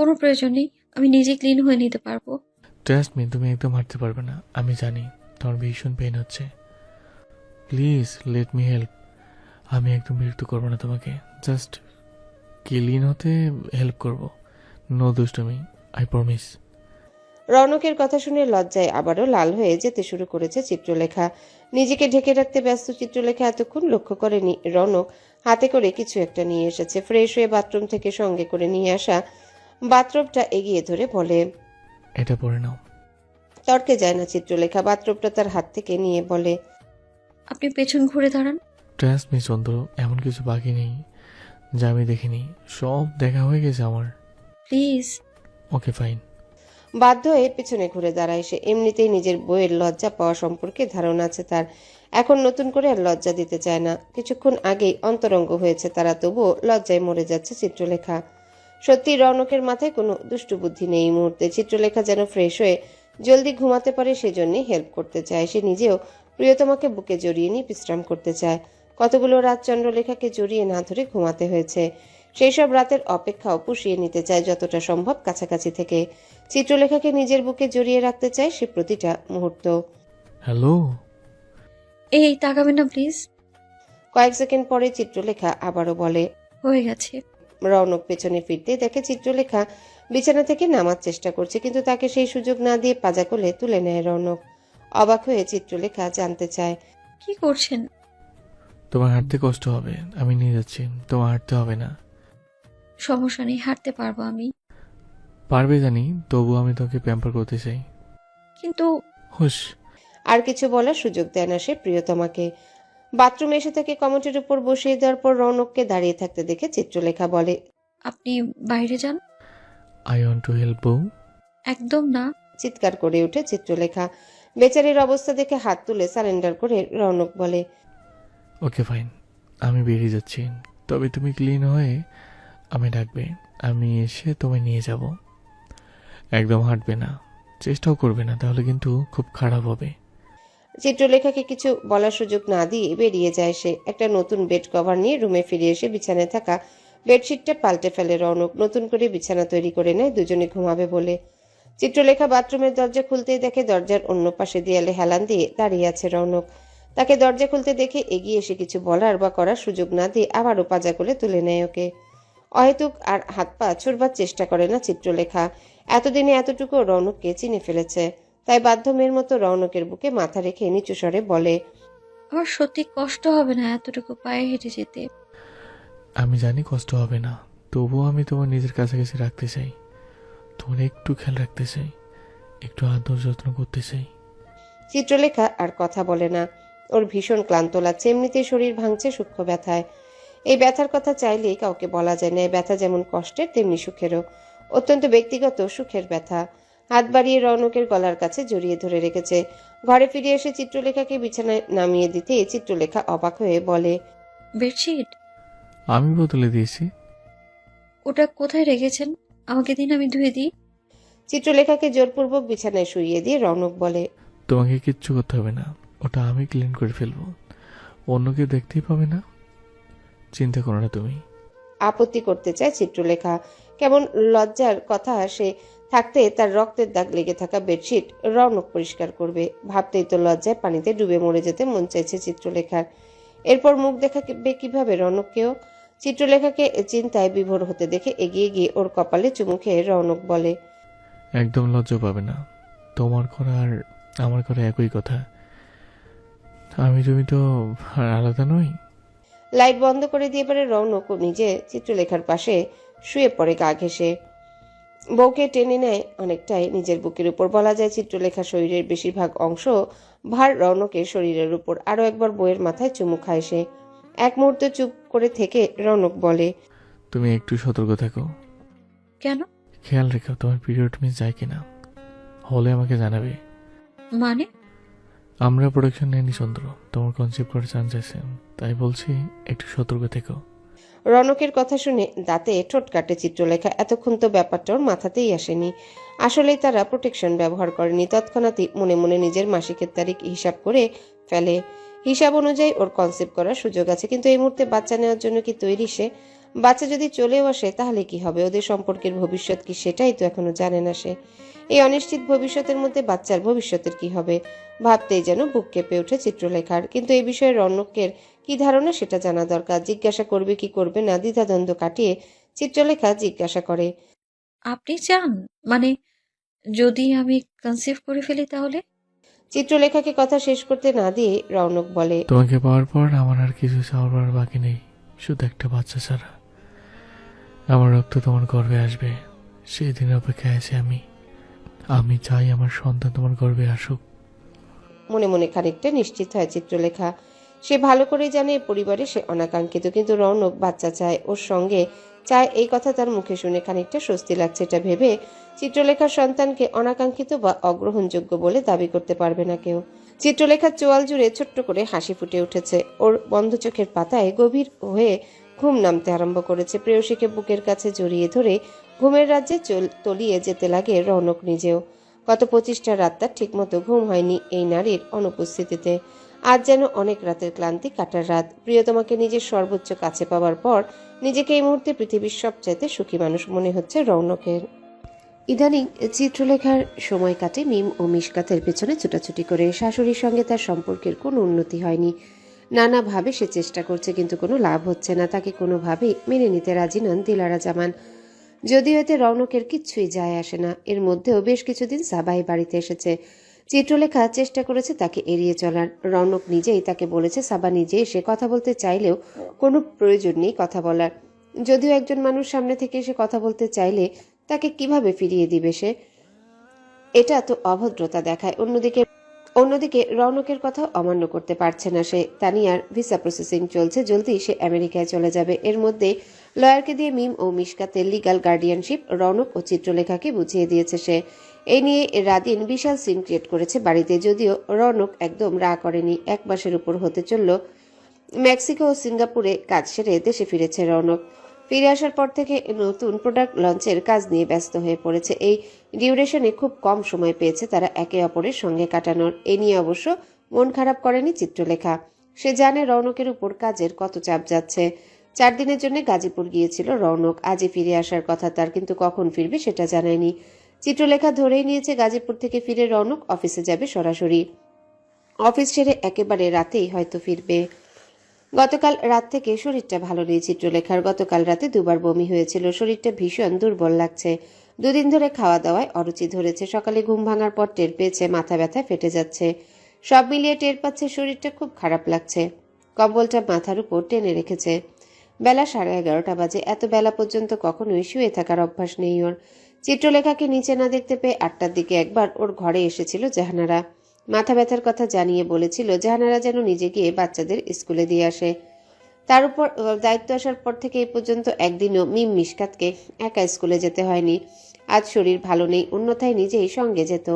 কোনো প্রয়োজন নেই আমি নিজে ক্লিন হয়ে নিতে পারব। ট্রাস্ট মি তুমি একদম হাঁটতে পারবে না আমি জানি তোমার ভীষণ পেন হচ্ছে। প্লিজ লেট মি হেল্প আমি একদম বিরক্ত করব না তোমাকে জাস্ট ক্লিন হতে হেল্প করব। নো দুষ্টমি আই প্রমিস রৌনকের কথা শুনে লজ্জায় আবারও লাল হয়ে যেতে শুরু করেছে চিত্রলেখা। নিজেকে ঢেকে রাখতে ব্যস্ত চিত্রলেখা এতক্ষণ লক্ষ্য করেনি রৌনক। হাতে করে কিছু একটা নিয়ে এসেছে ফ্রেশ হয়ে বাথরুম থেকে সঙ্গে করে নিয়ে আসা বাথরুমটা এগিয়ে ধরে বলে এটা পরে নাও। তর্কে যায় না চিত্রলেখা বাথরুমটা তার হাত থেকে নিয়ে বলে আপনি পেছন ঘুরে দাঁড়ান। ট্রাস্ট মি চন্দ্র এমন কিছু বাকি নেই যা আমি দেখিনি সব দেখা হয়ে গেছে আমার। প্লিজ। Okay fine. বাধ্য হয়ে পেছনে ঘুরে দাঁড়ায় সে এমনিতেই নিজের বইয়ের লজ্জা পাওয়া সম্পর্কে ধারণা আছে তার। এখন নতুন করে আর লজ্জা দিতে চায় না। কিছুক্ষণ আগেই অন্তরঙ্গ হয়েছে তারা তবুও লজ্জায় মরে যাচ্ছে চিত্রলেখা। সত্যি রৌনকের মাথায় কোনো দুষ্টু বুদ্ধি নেই এই মুহূর্তে। চিত্রলেখা যেন ফ্রেশ হয়ে জলদি ঘুমাতে পারে সেজন্যই হেল্প করতে চায়। সে নিজেও প্রিয়তমাকে বুকে জড়িয়ে নিয়ে বিশ্রাম করতে চায়। কতগুলো রাত চন্দ্রলেখাকে জড়িয়ে না ধরে ঘুমাতে হয়েছে। সেই সব রাতের অপেক্ষাও পুষিয়ে নিতে চায় যতটা সম্ভব কাছাকাছি থেকে। চিত্রলেখাকে নিজের বুকে জড়িয়ে রাখতে চায় সে প্রতিটা মুহূর্ত। হ্যালো? এই তাকাবেন না প্লিজ কয়েক সেকেন্ড পরে চিত্রলেখা আবারও বলে হয়ে গেছে। রৌনক পেছনে ফিরতে দেখে চিত্রলেখা বিছানা থেকে নামার চেষ্টা করছে কিন্তু তাকে সেই সুযোগ না দিয়ে পাজা কোলে তুলে নেয় রৌনক অবাক হয়ে চিত্রলেখা জানতে চায় কি করছেন? তোমার হাঁটতে কষ্ট হবে আমি নিয়ে যাচ্ছি তোমার হাঁটতে হবে না। সমস্যা নেই হাঁটতে পারব আমি। পারবে জানি তবু আমি তোকে প্যাম্পার করতে চাই। কিন্তু হুশ। আর কিছু বলার সুযোগ দেয় না সে প্রিয়তমাকে। বাথরুমে এসে তাকে কমোটের উপর বসিয়ে দেওয়ার পর রৌনককে দাঁড়িয়ে থাকতে দেখে চিত্রলেখা বলে আপনি বাইরে যান? আই ওয়ান্ট টু হেল্প বউ একদম না। চিৎকার করে ওঠে চিত্রলেখা। বেচারির অবস্থা দেখে হাত তুলে সারেন্ডার করে রৌনক বলে ওকে ফাইন আমি বেরিয়ে যাচ্ছি। তবে তুমি ক্লিন হয়ে আমি ডাকবে। আমি এসে তোমায় নিয়ে যাব। একদম হাঁটবে না। চেষ্টাও করবে না তাহলে কিন্তু খুব খারাপ হবে। চিত্রলেখাকে কিছু বলার সুযোগ না দিয়ে বেরিয়ে যায় সে। একটা নতুন বেড কভার নিয়ে রুমে ফিরে এসে বিছানায় থাকা বেডশিটটা পাল্টে ফেলে রৌনক নতুন করে বিছানা তৈরি করে নেয়, দুজনে ঘুমাবে বলে। চিত্রলেখা বাথরুমের দরজা খুলতেই দেখে দরজার অন্য পাশে দেয়ালে হেলান দিয়ে দাঁড়িয়ে আছে রৌনক তাকে দরজা খুলতে দেখে এগিয়ে এসে কিছু বলার বা করার সুযোগ না দিয়ে আবারও পাজা করে তুলে নেয় ওকে। অহেতুক আর হাত পা ছুড়বার চেষ্টা করে না চিত্রলেখা। এতদিনে এতটুকু রৌনককে চিনে ফেলেছে। তাই বাধ্য মেয়ের মতো রৌনকের বুকে মাথা রেখে নিচু স্বরে বলে আমার সত্যি কষ্ট হবে না এতটুকু পায়ে হেঁটে যেতে? আমি জানি কষ্ট হবে না তবুও আমি তোমার নিজের কাছাকাছি রাখতে চাই। তোমার একটু খেয়াল রাখতে চাই একটু আদর যত্ন করতে চাই। চিত্রলেখা আর কথা বলে না। ওর ভীষণ ক্লান্ত লাগছে এমনিতেই শরীর ভাঙছে সূক্ষ্ম ব্যথায়। এই ব্যথার কথা চাইলেই কাউকে বলা যায় না এই ব্যথা যেমন কষ্টের তেমনি সুখেরও। অত্যন্ত ব্যক্তিগত সুখের ব্যথা। হাত বাড়িয়ে রৌনকের গলার কাছে জড়িয়ে ধরে রেখেছে। ঘরে ফিরে এসে চিত্রলেখাকে বিছানায় নামিয়ে দিতে চিত্রলেখা অবাক হয়ে বলে বেডশিট? আমি বদলে দিয়েছি। ওটা কোথায় রেখেছেন? আমাকে দিন আমি ধুয়ে দিই। চিত্রলেখাকে জোরপূর্বক বিছানায় শুইয়ে দিয়ে রৌনক বলে তোমাকে কিচ্ছু করতে হবে না। ওটা আমি ক্লিন করে ফেলব। অন্য কেউ দেখতেই পাবে না? চিন্তা করো না তুমি। আপত্তি করতে চায় চিত্রলেখা। কেমন লজ্জার কথা সে থাকতে তার রক্তের দাগ লেগে থাকা বেডশিট রৌনক পরিষ্কার করবে। ভাবতেই তো লজ্জায় পানিতে ডুবে মরে যেতে মন চাইছে চিত্রলেখার। এরপর মুখ দেখাবে কীভাবে রৌনককেও? চিত্রলেখাকে চিন্তায় বিভোর হতে দেখে এগিয়ে গিয়ে ওর কপালে চুমু খেয়ে রৌনক বলে একদম লজ্জা পাবে না। তোমার করা আর আমার করা একই কথা। আমি তুমি তো আর আলাদা নই। লাইট বন্ধ করে দিয়ে পারে রৌনক নিজে চিত্রলেখার পাশে শুয়ে পড়ে গা ঘেসে বউকে টেনে নেয় অনেকটাই। নিজের বুকের উপর বলা যায় চিত্রলেখা শরীরের বেশিরভাগ অংশ ভার রৌনকের শরীরের উপর। আরও একবার বইয়ের মাথায় চুমু খায় সে। এক মুহূর্ত চুপ করে থেকে রৌনক বলে তুমি একটু সতর্ক থাকো। কেন? খেয়াল রেখো তোমার পিরিয়ড মিস যায় কিনা। হলে আমাকে জানাবে। মানে? আমরা প্রোডাকশন নেয়নি চন্দ্র তোমার কনসেপ্ট করার চান্স আছে। তাই বলছি একটু সতর্ক থেকো। রনকের কথা শুনে দাঁতে ঠোঁট কাটে চিত্রলেখা। এতক্ষণ তো ব্যাপারটা ওর মাথাতেই আসেনি। আসলেই তারা প্রোটেকশন ব্যবহার করেনি। তৎক্ষণাৎই মনে মনে নিজের মাসিকের তারিখ হিসাব করে ফেলে। হিসাব অনুযায়ী ওর কনসেপ্ট করার সুযোগ আছে। কিন্তু এই মুহূর্তে বাচ্চা নেওয়ার জন্য কি তৈরি সে? বাচ্চা যদি চলেও আসে তাহলে কি হবে? ওদের সম্পর্কের ভবিষ্যৎ কি সেটাই তো এখনও জানে না সে। এই অনিশ্চিত ভবিষ্যতের মধ্যে বাচ্চার ভবিষ্যতের কি হবে? ভাবতেই যেন বুক কেঁপে ওঠে চিত্রলেখার। কিন্তু এই বিষয়ে রণকের কি ধারণা সেটা জানা দরকার। জিজ্ঞাসা করবে কি করবে না দ্বিধাদ্বন্দ্ব কাটিয়ে চিত্রলেখা জিজ্ঞাসা করে। আপনি চান? মানে যদি আমি কনসিভ করে ফেলি তাহলে? চিত্রলেখাকে কথা শেষ করতে না দিয়ে রৌনক বলে তোমাকে পাওয়ার পর আমার আর কিছু চাওয়ার বাকি নেই। শুধু একটা বাচ্চা ছাড়া। আমার রক্ত তোমার গর্বে আসবে। সেই দিন অপেক্ষায় আছি আমি। আমি চাই আমার সন্তান তোমার গর্বে আসুক। মনে মনে খানিকটা নিশ্চিত হয় চিত্রলেখা। সে ভালো করেই জানে পরিবারে সে অনাকাঙ্ক্ষিত কিন্তু রৌনক বাচ্চা চায়। ওর সঙ্গে চায় এই কথা তার মুখে শুনে খানিকটা স্বস্তি লাগছে এটা ভেবে। চিত্রলেখার সন্তানকে অনাকাঙ্ক্ষিত বা অগ্রহণযোগ্য বলে দাবি করতে পারবে না কেউ। চিত্রলেখার চোয়াল জুড়ে ছোট্ট করে হাসি ফুটে উঠেছে। ওর বন্ধ চোখের পাতায় গভীর হয়ে ঘুম নামতে আরম্ভ করেছে। প্রেয়সীকে বুকের কাছে জড়িয়ে ধরে ঘুমের রাজ্যে তলিয়ে যেতে লাগে রৌনক নিজেও। গত পঁচিশটা রাত তার ঠিকমতো ঘুম হয়নি এই নারীর অনুপস্থিতিতে। আজ যেন অনেক রাতের ক্লান্তি কাটার রাত। প্রিয়তমাকে নিজের সর্বোচ্চ কাছে পাওয়ার পর নিজেকে এই মুহূর্তে পৃথিবীর সবচাইতে সুখী মানুষ মনে হচ্ছে রৌনকের। ইদানিং চিত্রলেখার সময় কাটে মিম ও মিসকাতের পেছনে ছুটাছুটি করে। শাশুড়ির সঙ্গে তার সম্পর্কের কোনো উন্নতি হয়নি। নানাভাবে সে চেষ্টা করছে, কিন্তু কোনো লাভ হচ্ছে না। তাকে কোনোভাবেই মেনে নিতে রাজি নন দিলারা জামান। যদিও এতে রৌনকের কিচ্ছুই যায় আসে না। এর মধ্যেও বেশ কিছুদিন সাবাই বাড়িতে এসেছে। চিত্রলেখা চেষ্টা করেছে তাকে এড়িয়ে চলার। রৌনক নিজেই তাকে বলেছে, সাবা নিজে এসে কথা বলতে চাইলেও কোনো প্রয়োজন নেই কথা বলার। যদিও একজন মানুষ সামনে থেকে এসে কথা বলতে চাইলে তাকে কীভাবে ফিরিয়ে দিবে সে? এটা তো অভদ্রতা দেখায়। অন্যদিকে অন্যদিকে রৌনকের কথা অমান্য করতে পারছে না সে। তানিয়ার ভিসা প্রসেসিং চলছে, জলদি সে আমেরিকায় চলে যাবে। এর মধ্যে লয়ারকে দিয়ে মিম ও মিশকাতের লিগাল গার্ডিয়ানশিপ রৌনক ও চিত্রলেখাকে বুঝিয়ে দিয়েছে সে। এই নিয়ে রাদিন বিশাল সিন ক্রিয়েট করেছে বাড়িতে, যদিও রৌনক একদম রা করেনি এক মাসের উপর হতে চলল। মেক্সিকো ও সিঙ্গাপুরে কাজ সেরে দেশে ফিরেছে রৌনক ফিরে আসার পর থেকে নতুন প্রোডাক্ট লঞ্চের কাজ নিয়ে ব্যস্ত হয়ে পড়েছে। এই ডিউরেশনে খুব কম সময় পেয়েছে তারা একে অপরের সঙ্গে কাটানোর। এ নিয়ে অবশ্য মন খারাপ করেনি চিত্রলেখা। সে জানে রৌনকের উপর কাজের কত চাপ যাচ্ছে। চার দিনের জন্য গাজীপুর গিয়েছিল রৌনক। আজই ফিরে আসার কথা, তার কিন্তু কখন ফিরবে সেটা জানায়নি। চিত্রলেখা ধরেই নিয়েছে, গাজীপুর থেকে ফিরে রৌনক অফিসে যাবে সরাসরি। অফিস ছেড়ে একেবারে রাতেই হয়তো ফিরবে। গতকাল রাত থেকে শরীরটা ভালো নেই চিত্রলেখার। গতকাল রাতে দুবার বমি হয়েছিল, শরীরটা ভীষণ দুর্বল লাগছে। দুদিন ধরে খাওয়া দাওয়ায় অরুচি ধরেছে, সকালে ঘুম ভাঙার পর টের পেয়েছে, মাথা ব্যথা ফেটে যাচ্ছে। সব মিলিয়ে টের পাচ্ছে শরীরটা খুব খারাপ লাগছে। কম্বলটা মাথার উপর টেনে রেখেছে। বেলা সাড়ে এগারোটা বাজে, এত বেলা পর্যন্ত কখনোই শুয়ে থাকার অভ্যাস নেই ওর। চিত্রলেখাকে নিচে না দেখতে পেয়ে আটটার দিকে একবার ওর ঘরে এসেছিল জাহানারা। মাথা ব্যথার কথা জানিয়ে বলেছিল জাহানারা যেন নিজে গিয়ে বাচ্চাদের স্কুলে দিয়ে আসে। তার উপর দায়িত্ব আসার পর থেকে এই পর্যন্ত একদিনও মিম মিশকাতকে একা স্কুলে যেতে হয়নি। আজ শরীর ভালো নেই, অন্যথায় নিজেই সঙ্গে যেত।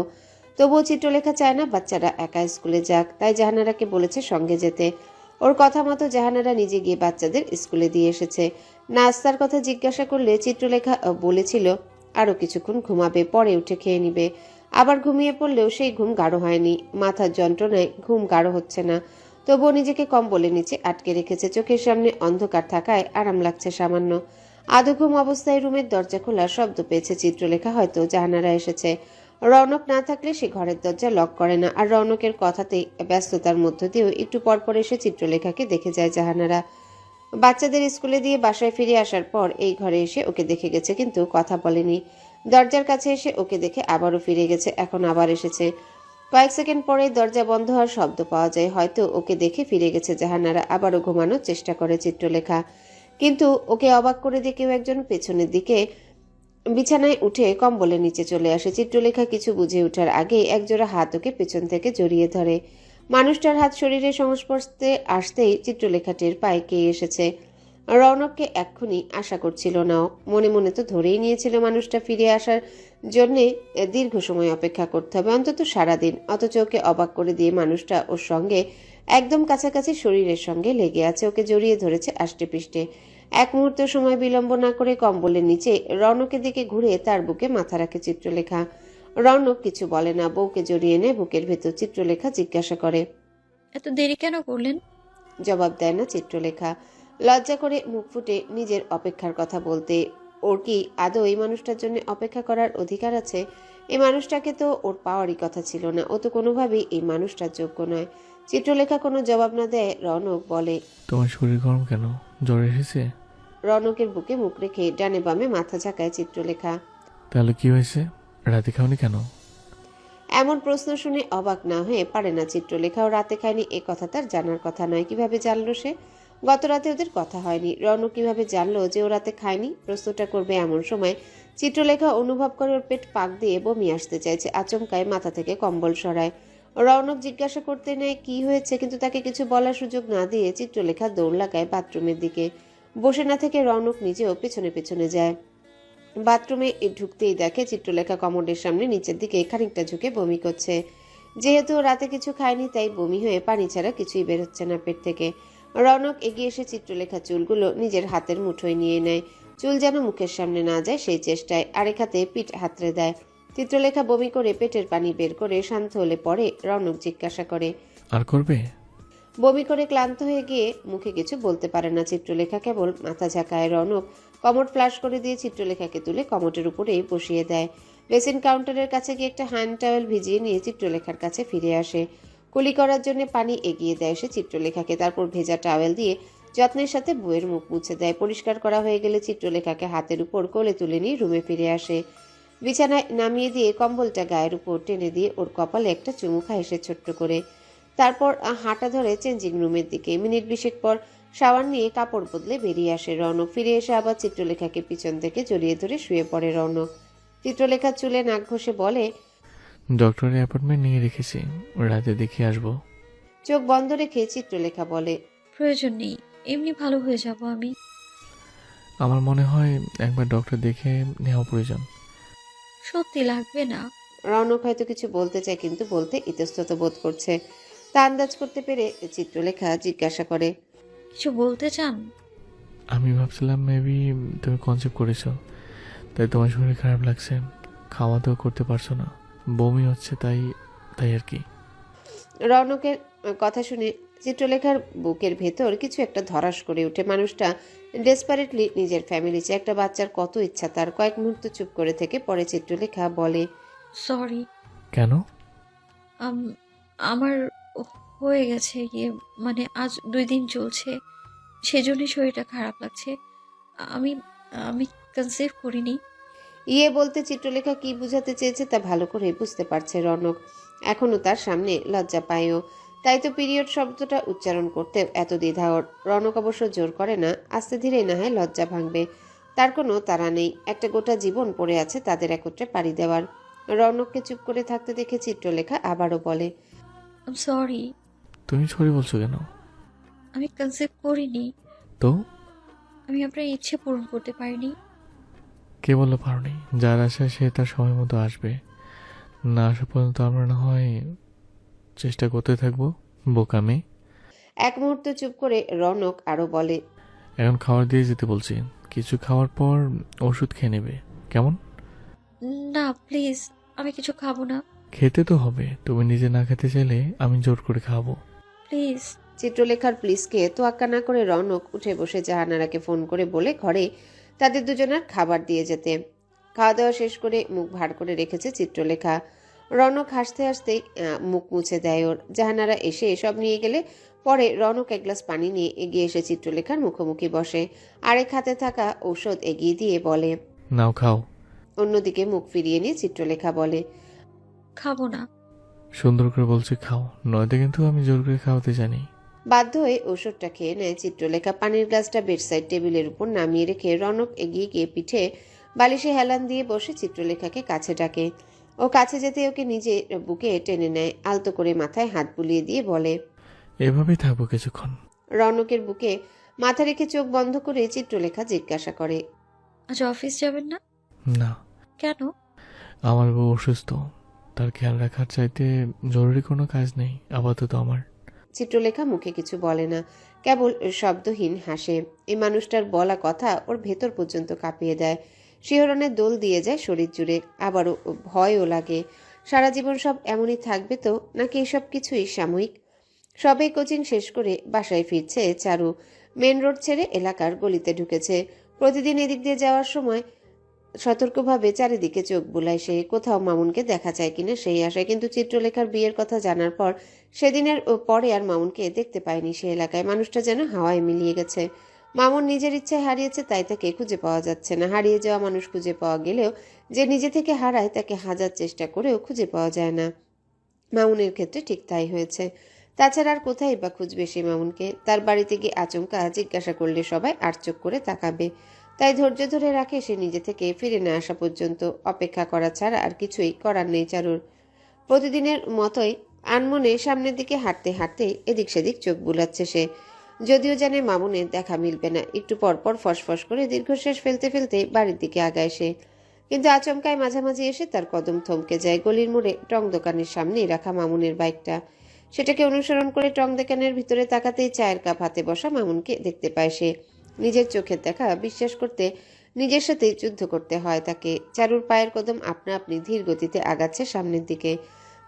তবুও চিত্রলেখা চায় না বাচ্চারা একা স্কুলে যাক, তাই জাহানারাকে বলেছে সঙ্গে যেতে। ওর কথা মতো জাহানারা নিজে গিয়ে বাচ্চাদের স্কুলে দিয়ে এসেছে। নাস্তার কথা জিজ্ঞাসা করলে চিত্রলেখা বলেছিল আরও কিছুক্ষণ ঘুমাবে, পরে উঠে খেয়ে নিবে। আবার ঘুমিয়ে পড়লেও সেই ঘুম গাঢ় হয়নি। মাথার যন্ত্রণায় ঘুম গাঢ় হচ্ছে না। তবুও নিজেকে কম্বলের নিচে আটকে রেখেছে। চোখের সামনে অন্ধকার থাকায় আরাম লাগছে সামান্য। আধো ঘুম অবস্থায় রুমের দরজা খোলার শব্দ পেয়েছে। চিত্রলেখা হয়তো জাহানারা এসেছে। রৌনক না থাকলে সে ঘরের দরজা লক করে না। আর রৌনকের কথাতেই ব্যস্ততার মধ্য দিয়েও একটু পরপর এসে চিত্রলেখাকে দেখে যায় জাহানারা। বাচ্চাদের স্কুলে দিয়ে বাসায় ফিরে আসার পর এই ঘরে এসে ওকে দেখে গেছে, কিন্তু কথা বলেনি। দরজার কাছে এসে ওকে দেখে আবারও ফিরে গেছে, এখন আবার এসেছে। কয়েক সেকেন্ড পরে দরজা বন্ধ হওয়ার শব্দ পাওয়া যায়, হয়তো ওকে দেখে ফিরে গেছে জাহানারা, আবারও ঘুমানোর চেষ্টা করে চিত্রলেখা। কিন্তু ওকে অবাক করে দিয়ে কেউ একজন পেছনের দিকে বিছানায় উঠে কম্বলের নিচে চলে আসে। চিত্রলেখা কিছু বুঝে ওঠার আগে একজোড়া হাত ওকে পেছন থেকে জড়িয়ে ধরে। মানুষটার হাত শরীরের সংস্পর্শে আসতেই চিত্রলেখা টের পায় কে এসেছে। রৌনককে এক্ষুনি আশা করছিল না। মনে মনে তো ধরেই নিয়েছিল মানুষটা ফিরে আসার জন্যে। দীর্ঘ সময় অপেক্ষা করতে হবে অন্তত সারাদিন। অথচ ওকে অবাক করে দিয়ে মানুষটা ওর সঙ্গে একদম কাছাকাছি শরীরের সঙ্গে লেগে আছে। ওকে জড়িয়ে ধরেছে আষ্টে পৃষ্ঠে এক মুহূর্ত সময় বিলম্ব না করে কম্বলের নিচে রৌনকের দিকে ঘুরে তার বুকে মাথা রাখে চিত্রলেখা। রৌনক কিছু বলে না বউকে জড়িয়ে এনে বুকের ভেতর চিত্রলেখা জিজ্ঞাসা করে। এত দেরি কেন করলেন? জবাব দেয় না চিত্রলেখা। লজ্জা করে মুখ ফুটে নিজের অপেক্ষার কথা বলতে। ওর কি আদৌ এই মানুষটার জন্য অপেক্ষা করার অধিকার আছে? এই মানুষটাকে তো ওর পাওয়ারই কথা ছিল না। ও তো কোনোভাবেই এই মানুষটার যোগ্য নয়। চিত্রলেখা কোনো জবাব না দেয় রনক বলে। তোমার শরীর গরম কেন? জ্বর এসেছে? রনকের বুকে মুখ রেখে ডানে বামে মাথা ঝাঁকায় চিত্রলেখা। তাহলে কি হয়েছে? রাতে খাওনি কেন? এমন প্রশ্ন শুনে অবাক না হয়ে পারে না চিত্রলেখাও। রাতে খায়নি এ কথা তার জানার কথা নয়। কীভাবে জানলো সে? গত রাতে ওদের কথা হয়নি। রনক কীভাবে জানলো যে ও রাতে খায়নি? প্রশ্নটা করবে এমন সময়। চিত্রলেখা অনুভব করে ওর পেট পাক দিয়ে বমি আসতে চাইছে। আচমকায় মাথা থেকে কম্বল সরায়। রৌনক জিজ্ঞাসা করতে নেয়, কি হয়েছে? কিন্তু তাকে কিছু বলার সুযোগ না দিয়ে চিত্রলেখা দৌড় লাগায় বাথরুমের দিকে। বসে না থেকে রৌনক নিজেও পেছনে পেছনে যায়। বাথরুমে ঢুকতেই দেখে চিত্রলেখা কমোডের সামনে নিচের দিকে খানিকটা ঝুঁকে বমি করছে। যেহেতু রাতে কিছু খায়নি, তাই বমি হয়ে পানি ছাড়া কিছুই বেরোচ্ছে না পেট থেকে। রৌনক এগিয়ে এসে চিত্রলেখা চুলগুলো নিজের হাতের মুঠোয় নিয়ে নেয়। চুল যেন মুখের সামনে না যায় সেই চেষ্টায় আরেক হাতে পিঠ হাতড়ে দেয়। চিত্রলেখা বমি করে পেটের পানি বের করে শান্ত হলে পরে রৌনক জিজ্ঞাসা করে আর করবে? বমি করে ক্লান্ত হয়ে গিয়ে মুখে কিছু বলতে পারে না চিত্রলেখা কেবল মাথা ঝাঁকায় রনক কমোড ফ্লাশ করে দিয়ে চিত্রলেখাকে তুলে কমোটের উপরেই বসিয়ে দেয়। বেসিন কাউন্টারের কাছে গিয়ে একটা হ্যান্ড টাওয়েল ভিজিয়ে নিয়ে চিত্রলেখার কাছে ফিরে আসে। কুলি করার জন্য পানি এগিয়ে দেয় সে চিত্রলেখাকে। তারপর ভেজা টাওয়েল দিয়ে যত্নের সাথে বইয়ের মুখ মুছে দেয়। পরিষ্কার করা হয়ে গেলে চিত্রলেখাকে হাতের উপর কোলে তুলে নিয়ে রুমে ফিরে আসে। বিছানায় নামিয়ে দিয়ে কম্বলটা গায়ের উপর টেনে দিয়ে ওর কপালে একটা চুমু খায় এসে ছোট্ট করে। তারপর হাঁটা ধরে চেঞ্জিং রুমের দিকে। মিনিট বিশেক পর শাওয়ার নিয়ে কাপড় বদলে বেরিয়ে আসে রৌনক। ফিরে এসে আবার চিত্রলেখাকে পিছন থেকে জড়িয়ে ধরে শুয়ে পড়ে রৌনক। চিত্রলেখার চুলে নাক ঘষে বলে ডক্টরের অ্যাপয়েন্টমেন্ট নিয়ে রেখেছি। রাতে দেখে আসব। চোখ বন্ধ রেখে চিত্রলেখা বলে প্রয়োজন নেই এমনি ভালো হয়ে যাব আমি। আমার মনে হয় একবার ডক্টর দেখে নেওয়া প্রয়োজন। সত্যি লাগবে না। রৌনক হয়তো কিছু বলতে চায় কিন্তু বলতে ইতস্তত বোধ করছে। তা আন্দাজ করতে পেরে চিত্রলেখা জিজ্ঞাসা করে কিছু বলতে চান? আমি ভাবছিলাম মেবি তুমি কনসেপ্ট করেছ তাই তোমার শরীর খারাপ লাগছে খাওয়া দাওয়া করতে পারছ না। বমি হচ্ছে তাই তাই আর কি। রৌনকের কথা শুনে চিত্রলেখার বুকের ভেতর কিছু একটা ধরাস করে উঠে। মানুষটা ডেসপারেটলি নিজের ফ্যামিলি চেয়ে একটা বাচ্চার কত ইচ্ছা তার কয়েক মুহূর্ত চুপ করে থেকে পরে চিত্রলেখা বলে সরি কেন? আমার হয়ে গেছে গিয়ে মানে আজ দুই দিন চলছে সেজন্যই শরীরটা খারাপ লাগছে। আমি আমি কনসিভ করিনি। ইয়ে বলতে চিত্রলেখা কি বুঝাতে চেয়েছে তা ভালো করে বুঝতে পারছে রনক। এখনও তার সামনে লজ্জা পায়ও। তাই তো পিরিয়ড শব্দটা উচ্চারণ করতে এত দ্বিধা। ওর রনক অবশ্য জোর করে না আস্তে ধীরে না হয় লজ্জা ভাঙবে। তার কোনো তারা নেই একটা গোটা জীবন পড়ে আছে তাদের একত্রে পাড়ি দেওয়ার। রনককে চুপ করে থাকতে দেখে চিত্রলেখা আবারও বলে সরি তুমি ছড়ি বলছো কেন? আমি কনসিভ করিনি। তো? আমি আপনার ইচ্ছে পূরণ করতে পারিনি। কে বলল পারোনি যার আশা সে তার সময় মতো আসবে। না আসা পর্যন্ত আমরা না হয় চেষ্টা করতে থাকব বোকামে। এক মুহূর্ত চুপ করে রনক আরও বলে এখন খাবার দিয়ে যেতে বলছি। কিছু খাওয়ার পর ওষুধ খেয়ে নেবে। কেমন? না প্লিজ আমি কিছু খাব না। খেতে তো হবে তুমি নিজে না খেতে চাইলে আমি জোর করে খাব। প্লিজ। চিত্রলেখার প্লিজকে তোয়াক্কা না করে রনক উঠে বসে জাহানারাকে ফোন করে বলে ঘরে তাদের দুজনের খাবার দিয়ে যেতে। খাওয়া দাওয়া শেষ করে মুখ ভার করে রেখেছে চিত্রলেখা। রনক হাসতে হাসতে মুখ মুছে দেয় ওর। জাহানারা এসে এসব নিয়ে গেলে পরে রনক এক গ্লাস পানি নিয়ে এগিয়ে এসে চিত্রলেখার মুখোমুখি বসে। আরেক হাতে থাকা ঔষধ এগিয়ে দিয়ে বলে নাও খাও। অন্যদিকে মুখ ফিরিয়ে নিয়ে চিত্রলেখা বলে খাব না। সুন্দর করে বলছে খাও নয়তো কিন্তু আমি জোর করে খাওয়াতে জানি। বাধ্য হয়ে ওষুধটা খেয়ে নেয় চিত্রলেখা পানির গ্লাসটা বেডসাইড টেবিলের উপর নামিয়ে রেখে রনক এগিয়ে গিয়ে পিঠে বালিশে হেলান দিয়ে বসে চিত্রলেখাকে কাছে ডাকে। ও কাছে যেতে ওকে নিজে বুকে টেনে নেয় আলতো করে মাথায় হাত বুলিয়ে দিয়ে বলে এভাবেই থাকব কিছুক্ষণ। রনকের বুকে মাথা রেখে চোখ বন্ধ করে চিত্রলেখা জিজ্ঞাসা করে আজ অফিস যাবেন না? না। কেন? আমার বউ অসুস্থ তার খেয়াল রাখার চাইতে জরুরি কোনো কাজ নেই আপাতত আমার। চিত্রলেখা মুখে কিছু বলে না। কেবল শব্দহীন হাসে। এই মানুষটার বলা কথা ওর ভেতর পর্যন্ত কাঁপিয়ে দেয়। শিহরণের দোল দিয়ে যায় শরীর জুড়ে। আবারও ভয়ও লাগে। সারা জীবন সব এমনই থাকবে তো? নাকি এসব কিছুই সাময়িক? সবে কোচিং শেষ করে বাসায় ফিরছে চারু। মেন রোড ছেড়ে এলাকার গলিতে ঢুকেছে। প্রতিদিন এদিক দিয়ে যাওয়ার সময় সতর্কভাবে চারিদিকে চোখ বুলায় সে কোথাও মামুনকে দেখা যায় কিনা সেই আশায় কিন্তু চিত্রলেখার বিয়ের কথা জানার পর সেদিনের পরে আর মামুনকে দেখতে পায়নি সে এলাকায়। মানুষটা যেন হাওয়ায় মিলিয়ে গেছে। মামুন নিজের ইচ্ছায় হারিয়েছে, তাই তাকে খুঁজে পাওয়া যাচ্ছে না। হারিয়ে যাওয়া মানুষ খুঁজে পাওয়া গেলেও যে নিজে থেকে হারায়, তাকে হাজার চেষ্টা করেও খুঁজে পাওয়া যায় না। মামুনের ক্ষেত্রে ঠিক তাই হয়েছে। তাছাড়া আর কোথায় বা খুঁজবে সে মামুনকে? তার বাড়িতে গিয়ে আচমকা জিজ্ঞাসা করলে সবাই আর চোখ করে তাকাবে। তাই ধৈর্য ধরে রাখে সে নিজে থেকে ফিরে না আসা পর্যন্ত। অপেক্ষা করা ছাড়া আর কিছুই করার নেই চারুর। প্রতিদিনের মতোই আনমনে সামনের দিকে হাঁটতে হাঁটতে এদিক সেদিক চোখ বুলাচ্ছে সে। যদিও জানে মামুনের দেখা মিলবে না, একটু পরপর ফসফস করে দীর্ঘশ্বাস ফেলতে ফেলতে বাড়ির দিকে আগায় সে। কিন্তু আচমকায় মাঝামাঝি এসে তার কদম থমকে যায়, গলির মোড়ে টং দোকানের সামনেই রাখা মামুনের বাইকটা। সেটাকে অনুসরণ করে টং দোকানের ভিতরে তাকাতেই চায়ের কাপ হাতে বসা মামুনকে দেখতে পায় সে। নিজের চোখের দেখা, বিশ্বাস করতে, নিজের সাথে যুদ্ধ করতে হয়। তাকে চারুর পায়ের কদম আপনা আপনি ধীর গতিতে আগাচ্ছে সামনের দিকে।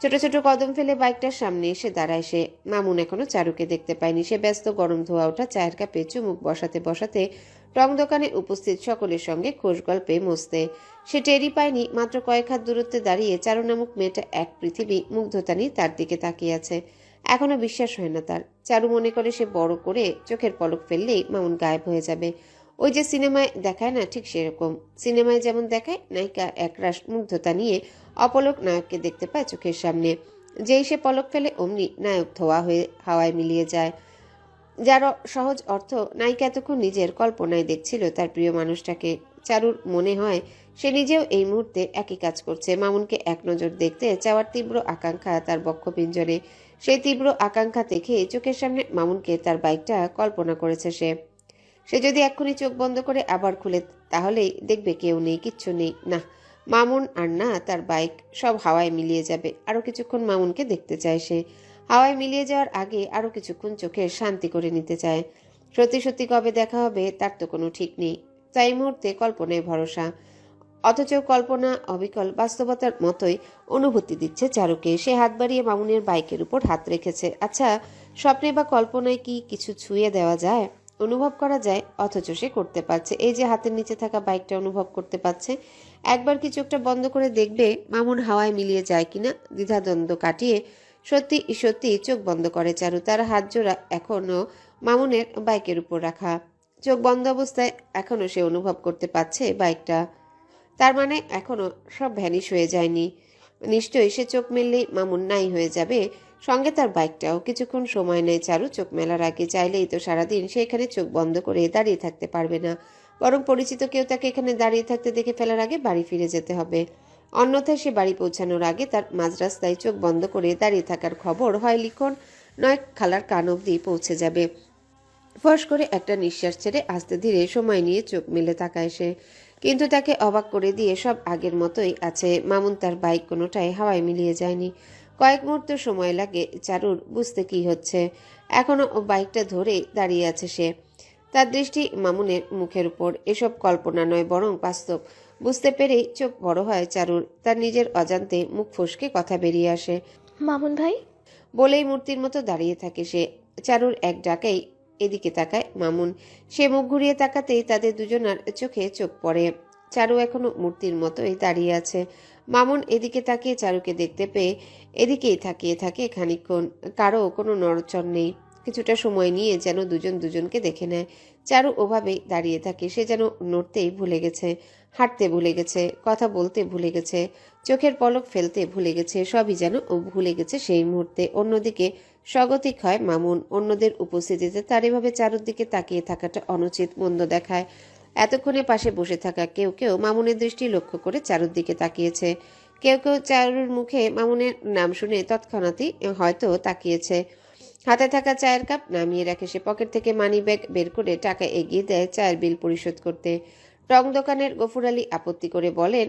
ছোট ছোট কদম ফেলে বাইকটার সামনে এসে দাঁড়ায় সে। মামুন এখনও চারুকে দেখতে পায়নি। সে ব্যস্ত গরম ধোয়া ওঠা, চায়ের কাপে চুমুক বসাতে বসাতে টং দোকানে উপস্থিত সকলের সঙ্গে খোশ গল্পে মস্তে। সে টেরি পায়নি, মাত্র কয়েক হাত দূরত্বে দাঁড়িয়ে চারু নামক মেয়েটা এক পৃথিবী মুগ্ধতা নিয়ে তার দিকে তাকিয়ে আছে। এখনও বিশ্বাস হয় না তার। চারু মনে করে সে বড় করে চোখের পলক ফেললেই মামুন গায়েব হয়ে যাবে। ওই যে সিনেমায় দেখায় না ঠিক সেরকম। সিনেমায় যেমন দেখায়, নায়িকা একরাশ মুগ্ধতা নিয়ে অপলক নায়ককে দেখতে পায় চোখের সামনে। যেই সে পলক ফেলে, অমনি নায়ক ধোয়া হয়ে হাওয়ায় মিলিয়ে যায়। যার সহজ অর্থ, নায়িকা এতক্ষণ নিজের কল্পনায় দেখছিল তার প্রিয় মানুষটাকে। চারুর মনে হয়, সে নিজেও এই মুহূর্তে একই কাজ করছে। মামুনকে এক নজর দেখতে চাওয়ার তীব্র আকাঙ্ক্ষা তার বক্ষপিঞ্জরে সেই তীব্র আকাঙ্ক্ষা দেখে চোখের সামনে মামুনকে তার বাইকটা কল্পনা করেছে সে। সে যদি এক্ষুনি চোখ বন্ধ করে আবার খুলে, তাহলেই দেখবে কেউ নেই, কিচ্ছু নেই। না মামুন আর না, তার বাইক সব হাওয়ায় মিলিয়ে যাবে। আরও কিছুক্ষণ মামুনকে দেখতে চায় সে। হাওয়ায় মিলিয়ে যাওয়ার আগে আরও কিছুক্ষণ চোখে শান্তি করে নিতে চায়। সত্যি সত্যি কবে দেখা হবে, তার তো কোনো ঠিক নেই। তাই মুহূর্তে কল্পনায় ভরসা। অথচ কল্পনা, অবিকল বাস্তবতার মতোই অনুভূতি দিচ্ছে চারুকে। সে হাত বাড়িয়ে মামুনের বাইকের উপর হাত রেখেছে। আচ্ছা স্বপ্নে বা কল্পনায় কি কিছু ছুঁয়ে দেওয়া যায়? অনুভব করা যায়, অথচ সে করতে পারছে। এই যে হাতের নিচে থাকা বাইকটা অনুভব করতে পারছে। একবার কি চোখটা বন্ধ করে দেখবে মামুন হাওয়ায় মিলিয়ে যায় কিনা? দ্বিধাদ্বন্দ্ব কাটিয়ে সত্যি সত্যি চোখ বন্ধ করে চারু। তার হাত জোড়া এখনও মামুনের বাইকের উপর রাখা। চোখ বন্ধ অবস্থায় এখনও সে অনুভব করতে পারছে বাইকটা। তার মানে এখনও সব ভ্যানিশ হয়ে যায়নি। নিশ্চয়ই সে চোখ মেললেই মামুন নাই হয়ে যাবে। সঙ্গে তার বাইকটাও। কিছুক্ষণ সময় নেয় চারু, চোখ মেলার আগে। চাইলেই তো সারাদিন সে এখানে চোখ বন্ধ করে দাঁড়িয়ে থাকতে পারবে না। বরং পরিচিত কেউ তাকে এখানে দাঁড়িয়ে থাকতে দেখে ফেলার আগে বাড়ি ফিরে যেতে হবে। অন্যথায় সে বাড়ি পৌঁছানোর আগে তার মাঝ রাস্তায় চোখ বন্ধ করে দাঁড়িয়ে থাকার খবর হয় লিখন নয় খালার কান অব্দি পৌঁছে যাবে। ফস করে একটা নিঃশ্বাস ছেড়ে আস্তে ধীরে সময় নিয়ে চোখ মেলে তাকায় সে। কিন্তু তাকে অবাক করে দিয়ে সব আগের মতোই আছে। মামুন তার বাইক কোনোটাই হাওয়ায় মিলিয়ে যায়নি। কয়েক মুহূর্ত সময় লাগে চারুর বুঝতে কি হচ্ছে। এখনও ও বাইকটা ধরে দাঁড়িয়ে আছে সে। তার দৃষ্টি মামুনের মুখের উপর। এসব কল্পনা নয় বরং বাস্তব। বুঝতে পেরেই চোখ বড় হয় চারুর। তার নিজের অজান্তে মুখ ফসকে কথা বেরিয়ে আসে। মামুন ভাই? বলেই মূর্তির মতো দাঁড়িয়ে থাকে সে। চারুর এক ডাকেই এদিকে তাকায় মামুন। সে মুখ ঘুরিয়ে তাকাতেই তাদের দুজনার চোখে চোখ পড়ে। চারু এখনও মূর্তির মতোই দাঁড়িয়ে আছে। মামুন এদিকে তাকিয়ে চারুকে দেখতে পেয়ে এদিকেই তাকিয়ে থাকে খানিকক্ষণ। কারও কোনো নড়চড় নেই। কিছুটা সময় নিয়ে যেন দুজন দুজনকে দেখে নেয়। চারু ওভাবেই দাঁড়িয়ে থাকে। সে যেন নড়তেই ভুলে গেছে, হাঁটতে ভুলে গেছে, কথা বলতে ভুলে গেছে, চোখের পলক ফেলতে ভুলে গেছে, সবই যেন ভুলে গেছে সেই মুহূর্তে। অন্যদিকে স্বাগতিক হয় মামুন। অন্যদের উপস্থিতিতে তার এভাবে চারুদিকে তাকিয়ে থাকাটা অনুচিত মন্দ দেখায়। এতক্ষণে পাশে বসে থাকা কেউ কেউ মামুনের দৃষ্টি লক্ষ্য করে চারুর দিকে তাকিয়েছে। কেউ কেউ চারুর মুখে মামুনের নাম শুনে তৎক্ষণাৎই হয়তো তাকিয়েছে। হাতে থাকা চায়ের কাপ নামিয়ে রাখে সে পকেট থেকে মানি ব্যাগ বের করে টাকা এগিয়ে দেয় চায়ের বিল পরিশোধ করতে। রং দোকানের গফুর আলী আপত্তি করে বলেন,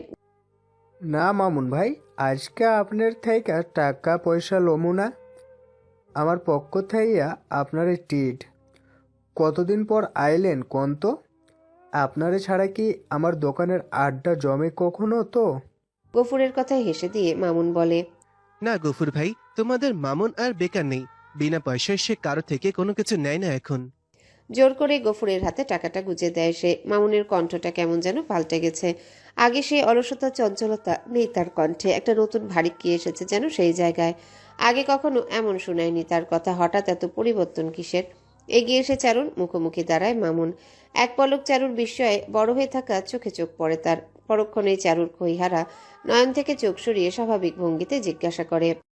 না মামুন ভাই, আজকে আপনার থেকে টাকা পয়সা লমু না। আমার পক্ষ থাইয়া আপনার টিট কতদিন পর আইলেন কোন তো আপনারে ছাড়া কি আমার দোকানের আড্ডা জমে কখনো তো? গফুরের কথায় হেসে দিয়ে মামুন বলে না গফুর ভাই তোমাদের মামুন আর বেকার নেই। বিনা পয়সায় সে কারও থেকে কোনো কিছু নেয় না এখন। জোর করে গফুরের হাতে টাকাটা গুজে দেয় সে। মামুনের কণ্ঠটা কেমন যেন পাল্টে গেছে। আগে সে অলসতা চঞ্চলতা নেই তার কণ্ঠে। একটা নতুন ভারী কি এসেছে যেন সেই জায়গায়। আগে কখনো এমন শোনায়নি তার কথা। হঠাৎ এত পরিবর্তন কিসের? এগিয়ে এসে চারুর মুখোমুখি দাঁড়ায় মামুন। এক পলক চারুর বিস্ময়ে বড় হয়ে থাকা চোখে চোখ পড়ে তার। পরক্ষণেই চারুর খইহারা নয়ন থেকে চোখ সরিয়ে স্বাভাবিক ভঙ্গিতে জিজ্ঞাসা করে